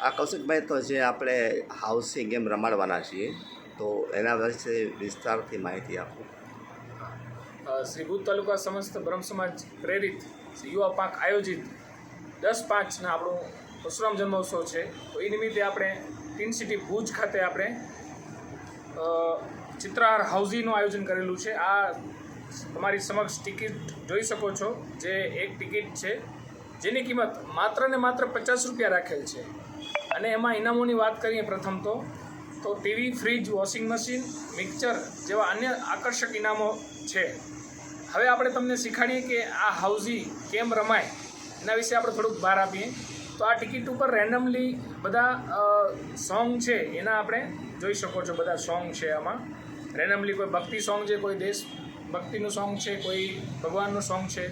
આ કૌશિકભાઈ તો જે આપણે હાઉસિંગ ગેમ રમાડવાના છીએ તો એના વિશે વિસ્તારથી માહિતી આપો. અ, શ્રી ભૂત તાલુકા સમસ્ત બ્રહ્મ સમાજ પ્રેરિત યુવા પાંખ આયોજિત દસ પાંચના આપણું પરશુરામ જન્મોત્સવ છે. તો એ નિમિત્તે આપણે ટીન સિટી ભુજ ખાતે આપણે ચિત્રહાર હાઉઝીનું આયોજન કરેલું છે. આ તમારી સમક્ષ ટિકિટ જોઈ શકો છો જે એક ટિકિટ છે. જેની કિંમત માત્ર ને માત્ર પચાસ રૂપિયા રાખેલ છે. અને એમાં ઇનામોની વાત કરીએ પ્રથમ તો તો TV, fridge, washing machine, mixer જેવા અન્ય આકર્ષક ઇનામો છે. હવે આપણે તમને શીખવાડીએ કે આ હાઉઝી કેમ રમાય, એના વિશે આપણે થોડુંક બહાર આપીએ. તો આ ટિકિટ ઉપર રેન્ડમલી બધા સોંગ છે, એના આપણે જોઈ શકો છો બધા સોંગ છે આમાં. રેન્ડમલી કોઈ ભક્તિ સોંગ છે, કોઈ દેશ ભક્તિનું સોંગ છે, કોઈ ભગવાનનું સોંગ છે.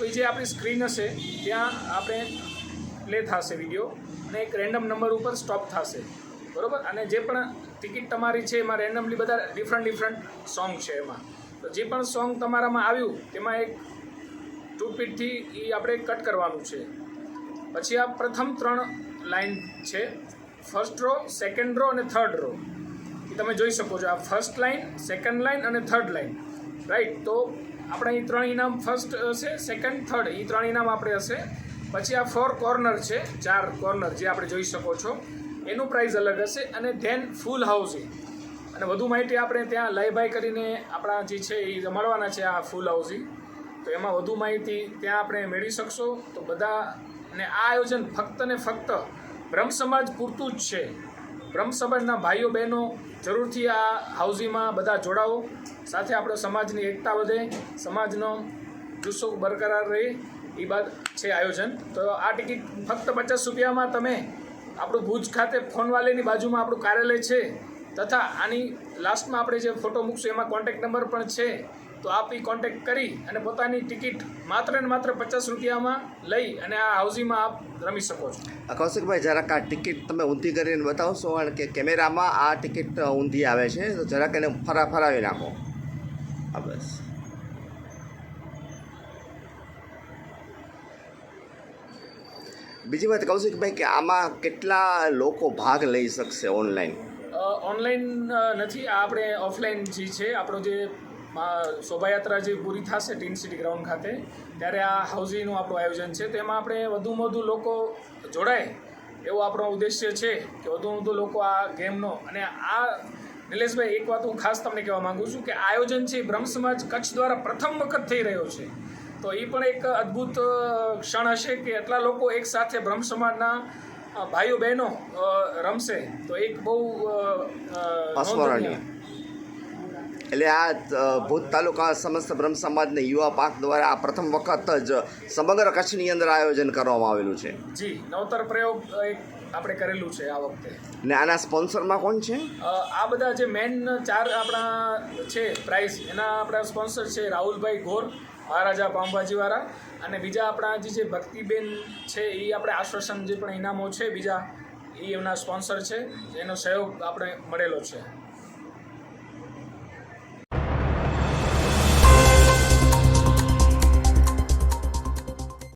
કોઈ જે આપણી સ્ક્રીન હશે, ત્યાં આપણે પ્લે થશે વીડિયો અને એક રેન્ડમ નંબર ઉપર સ્ટોપ થશે. બરાબર? અને જે પણ ટિકિટ તમારી છે, એમાં રેન્ડમલી બધા ડિફરન્ટ ડિફરન્ટ સોંગ છે એમાં. તો જે પણ સોંગ તમારામાં આવ્યું, તેમાં એક ટૂપીટથી એ આપણે કટ કરવાનું છે. પછી આ પ્રથમ ત્રણ લાઈન છે. ફર્સ્ટ રો સેકન્ડ રો અને થર્ડ રો એ તમે જોઈ શકો છો. આ ફર્સ્ટ લાઈન સેકન્ડ લાઈન અને થર્ડ લાઈન રાઈટ તો આપણે અહીં ત્રણ ઇનામ ફર્સ્ટ હશે સેકન્ડ થર્ડ એ ત્રણ ઇનામ આપણે હશે. પછી આ ફોર કોર્નર છે, ચાર કોર્નર જે આપણે જોઈ શકો છો. એનું પ્રાઇઝ અલગ હશે અને ધેન ફૂલ હાઉસિંગ અને વધુ માહિતી આપણે ત્યાં લયભાઈ કરીને આપણા જે છે એ રમાડવાના છે આ ફૂલ હાઉસિંગ તો એમાં વધુ માહિતી ત્યાં આપણે મેળવી શકશો. તો બધા અને આ આયોજન ફક્ત ને ફક્ત બ્રહ્મ સમાજ પૂરતું જ છે. બ્રહ્મ સમાજના ભાઈઓ બહેનો, જરૂરથી આ હાઉસીમાં બધા જોડાઓ. સાથે આપણો સમાજની એકતા વધે, સમાજનો જુસ્સો બરકરાર રહે એ બાદ છે આયોજન. તો આ ટિકિટ ફક્ત પચાસ રૂપિયામાં તમે આપણું ભુજ ખાતે ફોનવાલેની બાજુમાં આપણું કાર્યાલય છે. તથા આની લાસ્ટમાં આપણે જે ફોટો મૂકશું, એમાં કોન્ટેક્ટ નંબર પણ છે. તો આપ એ કોન્ટેક્ટ કરી અને પોતાની ટિકિટ માત્ર ને માત્ર પચાસ રૂપિયામાં લઈ અને આ હાઉઝીમાં આપ રમી શકો છો. આ કૌશિકભાઈ જરાક આ ટિકિટ તમે ઊંધી કરીને બતાવશો કારણ કે કેમેરામાં આ ટિકિટ ઊંધી આવે છે તો જરાક એને ફરા ફરાવી નાખો. હા બસ. બીજી વાત કૌશિકભાઈ કે આમાં કેટલા લોકો ભાગ લઈ શકશે ઓનલાઈન ઓનલાઈન નથી આપણે ઓફલાઈન જે છે આપણો જે શોભાયાત્રા જે પૂરી થશે ટીન સિટી ગ્રાઉન્ડ ખાતે ત્યારે આ હાઉઝીનું આપણું આયોજન છે. તેમાં આપણે વધુમાં વધુ લોકો જોડાય એવો આપણો ઉદ્દેશ્ય છે કે વધુમાં વધુ લોકો આ ગેમનો. અને આ નિલેશભાઈ એક વાત હું ખાસ તમને કહેવા માગું છું કે આયોજન છે બ્રહ્મ સમાજ કચ્છ દ્વારા પ્રથમ વખત થઈ રહ્યો છે. તો એ પણ એક અદ્ભુત ક્ષણ હશે કે એટલા લોકો એક સાથે બ્રહ્મ સમાજના ભાઈઓ બહેનો રમશે. તો એક બહુ એટલે આ ભૂત તાલુકા સમસ્ત બ્રહ્મ સમાજને યુવા પાક દ્વારા આ પ્રથમ વખત જ સમગ્ર કચ્છની અંદર આયોજન કરવામાં આવેલું છે. જી નવતર પ્રયોગ એક આપણે કરેલું છે આ વખતે. ને આના સ્પોન્સરમાં કોણ છે? આ બધા જે મેન ચાર આપણા છે પ્રાઇઝ એના આપણા સ્પોન્સર છે રાહુલભાઈ ઘોર મહારાજા પાઉંભાજીવાળા અને બીજા આપણા જે જે ભક્તિબેન છે એ આપણે આશ્વાસન જે પણ ઇનામો છે બીજા એ એમના સ્પોન્સર છે એનો સહયોગ આપણે મળેલો છે.